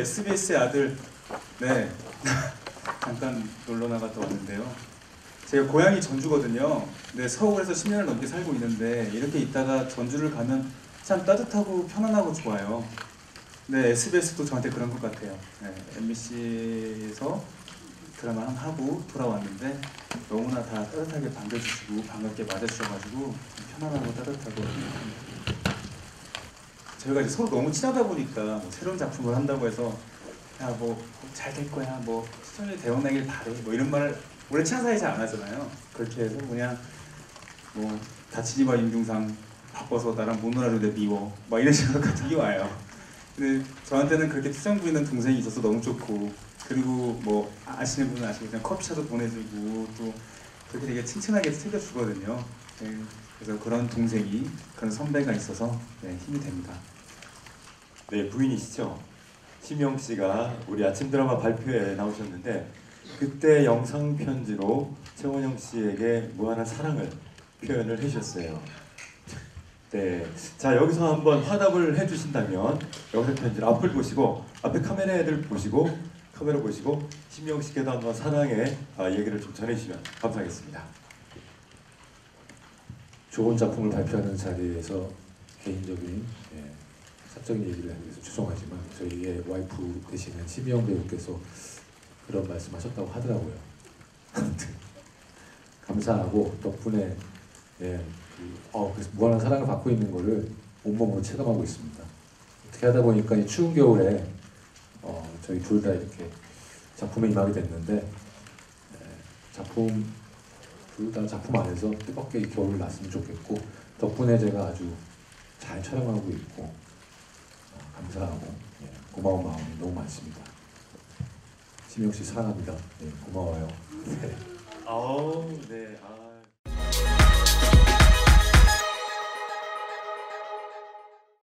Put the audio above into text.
SBS의 아들 네 잠깐 놀러 나갔다 왔는데요. 제가 고향이 전주거든요. 네 서울에서 10년을 넘게 살고 있는데 이렇게 있다가 전주를 가면 참 따뜻하고 편안하고 좋아요. 네 SBS도 저한테 그런 것 같아요. 네, MBC에서 드라마 한 하고 돌아왔는데 너무나 다 따뜻하게 반겨주시고 반갑게 맞아주셔가지고 편안하고 따뜻하고 저희가 이제 서로 너무 친하다 보니까 뭐 새로운 작품을 한다고 해서 야 뭐 잘 될 거야 뭐 시청률 대박 나길 바래 뭐 이런 말을 원래 친한 사이 잘 안 하잖아요. 그렇게 해서 그냥 뭐 다치지 마 임중상. 바빠서 나랑 못 놀아도 돼 미워. 막 이런 갑자기 와요. 근데 저한테는 그렇게 투정 부리는 동생이 있어서 너무 좋고 그리고 뭐 아시는 분은 그냥 커피차도 보내주고 또 그렇게 되게 칭찬하게 챙겨주거든요 네, 그래서 그런 동생이 그런 선배가 있어서 네, 힘이 됩니다 네, 부인이시죠? 심영 씨가 우리 아침 드라마 발표에 나오셨는데 그때 영상 편지로 최원영 씨에게 무한한 사랑을 표현을 해주셨어요. 네, 자 여기서 한번 화답을 해주신다면 영상 편지를 앞을 보시고 앞에 카메라를 보시고 카메라 보시고 심영 씨께도 한번 사랑의 아, 얘기를 좀 전해주시면 감사하겠습니다. 좋은 작품을 발표하는 자리에서 개인적인 예, 사적인 얘기를 위해서 죄송하지만 저희의 와이프 되시는 심희영 배우께서 그런 말씀하셨다고 하더라고요. 감사하고 덕분에 예, 그, 어, 그래서 무한한 사랑을 받고 있는 거를 온몸으로 체감하고 있습니다. 어떻게 하다 보니까 이 추운 겨울에 어, 저희 둘 다 이렇게 작품에 임하게 됐는데 예, 작품 둘 다 작품 안에서 뜨겁게 이 겨울을 났으면 좋겠고 덕분에 제가 아주 잘 촬영하고 있고 어, 감사하고 예, 고마운 마음이 너무 많습니다. 심영 씨 사랑합니다. 네, 고마워요. 네. 아우, 네, 아우.